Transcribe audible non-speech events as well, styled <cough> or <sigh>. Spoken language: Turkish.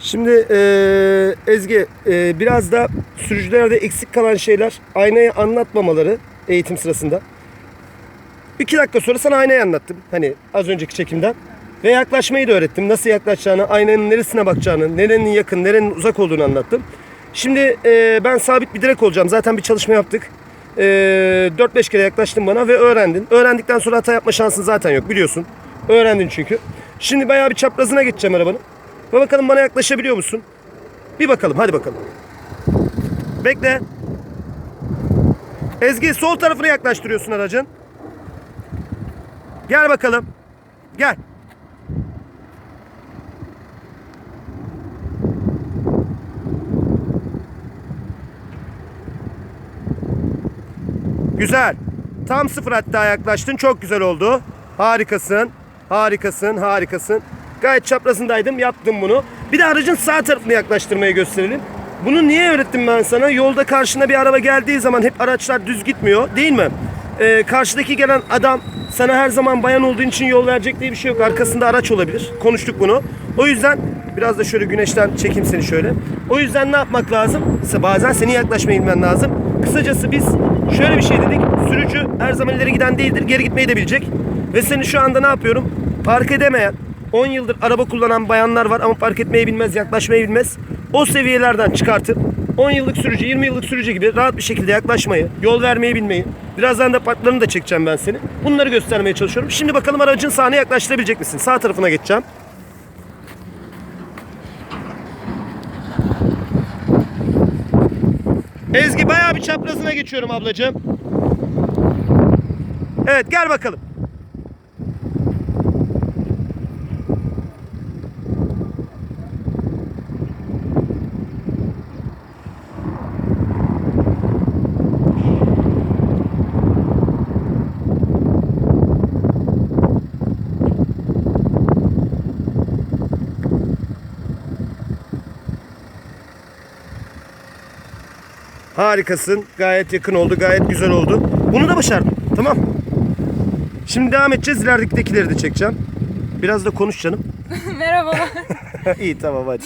Şimdi eee, Ezgi eee, biraz da sürücülerde eksik kalan şeyler aynayı anlatmamaları eğitim sırasında. İki dakika sonra sana aynayı anlattım. Hani az önceki çekimden. Ve yaklaşmayı da öğrettim. Nasıl yaklaşacağını, aynanın neresine bakacağını, nerenin yakın, nerenin uzak olduğunu anlattım. Şimdi eee, ben sabit bir direk olacağım. Zaten bir çalışma yaptık. Eee 4-5 kere yaklaştın bana ve öğrendin. Öğrendikten sonra hata yapma şansın zaten yok biliyorsun. Öğrendin çünkü. Şimdi bayağı bir çaprazına geçeceğim arabanın. Ve bakalım bana yaklaşabiliyor musun? Bir bakalım hadi bakalım. Bekle. Ezgi sol tarafını yaklaştırıyorsun aracın. Gel bakalım. Gel. Güzel. Tam sıfır hatta yaklaştın. Çok güzel oldu. Harikasın. Harikasın. Harikasın. Gayet çaprazındaydım. Yaptım bunu. Bir de aracın sağ tarafını yaklaştırmayı gösterelim. Bunu niye öğrettim ben sana? Yolda karşına bir araba geldiği zaman hep araçlar düz gitmiyor. Değil mi? Ee, karşıdaki gelen adam sana her zaman bayan olduğun için yol verecek diye bir şey yok. Arkasında araç olabilir. Konuştuk bunu. O yüzden biraz da şöyle güneşten çekeyim seni şöyle. O yüzden ne yapmak lazım? Bazen senin yaklaşmaya inmen lazım. Kısacası biz şöyle bir şey dedik. Sürücü her zaman ileri giden değildir. Geri gitmeyi de bilecek. Ve seni şu anda ne yapıyorum? Park edemeyen, 10 yıldır araba kullanan bayanlar var ama park etmeyi bilmez, yaklaşmayı bilmez. O seviyelerden çıkartıp 10 yıllık sürücü, 20 yıllık sürücü gibi rahat bir şekilde yaklaşmayı, yol vermeyi bilmeyi, birazdan da parklarını da çekeceğim ben seni. Bunları göstermeye çalışıyorum. Şimdi bakalım aracın sağına yaklaştırabilecek misin? Sağ tarafına geçeceğim. Ezgi bayağı bir çaprazına geçiyorum ablacığım. Evet gel bakalım. Harikasın. Gayet yakın oldu. Gayet güzel oldu. Bunu da başardın. Tamam. Şimdi devam edeceğiz. İleridekileri de çekeceğim. Biraz da konuş canım. <laughs> Merhabalar. <laughs> İyi tamam hadi.